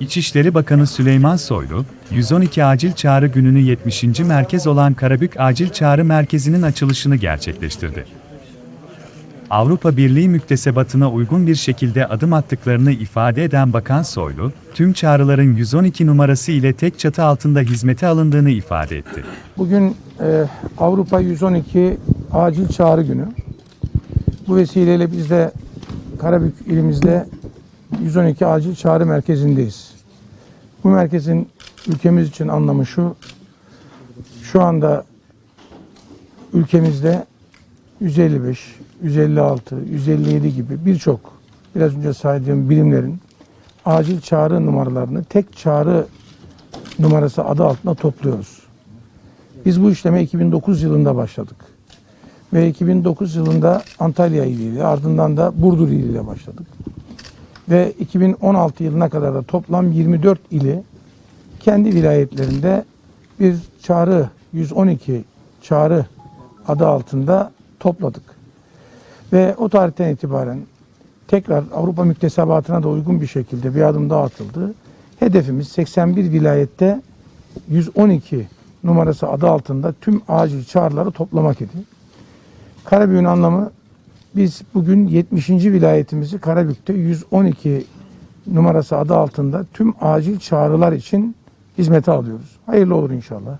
İçişleri Bakanı Süleyman Soylu, 112 Acil Çağrı Günü'nü 70. merkez olan Karabük Acil Çağrı Merkezi'nin açılışını gerçekleştirdi. Avrupa Birliği müktesebatına uygun bir şekilde adım attıklarını ifade eden Bakan Soylu, tüm çağrıların 112 numarası ile tek çatı altında hizmete alındığını ifade etti. Bugün e, Avrupa 112 Acil Çağrı Günü. Bu vesileyle biz de Karabük ilimizde 112 Acil Çağrı Merkezi'ndeyiz. Bu merkezin ülkemiz için anlamı şu. Şu anda ülkemizde 155, 156, 157 gibi birçok biraz önce saydığım birimlerin acil çağrı numaralarını tek çağrı numarası adı altında topluyoruz. Biz bu işleme 2009 yılında başladık. Ve 2009 yılında Antalya iliyle ardından da Burdur iliyle başladık. Ve 2016 yılına kadar da toplam 24 ili kendi vilayetlerinde bir çağrı 112 çağrı adı altında topladık. Ve o tarihten itibaren tekrar Avrupa müktesebatına da uygun bir şekilde bir adım daha atıldı. Hedefimiz 81 vilayette 112 numarası adı altında tüm acil çağrıları toplamak idi. Karabük'ün anlamı biz bugün 70. vilayetimizi Karabük'te 112 numarası adı altında tüm acil çağrılar için hizmete alıyoruz. Hayırlı olur inşallah.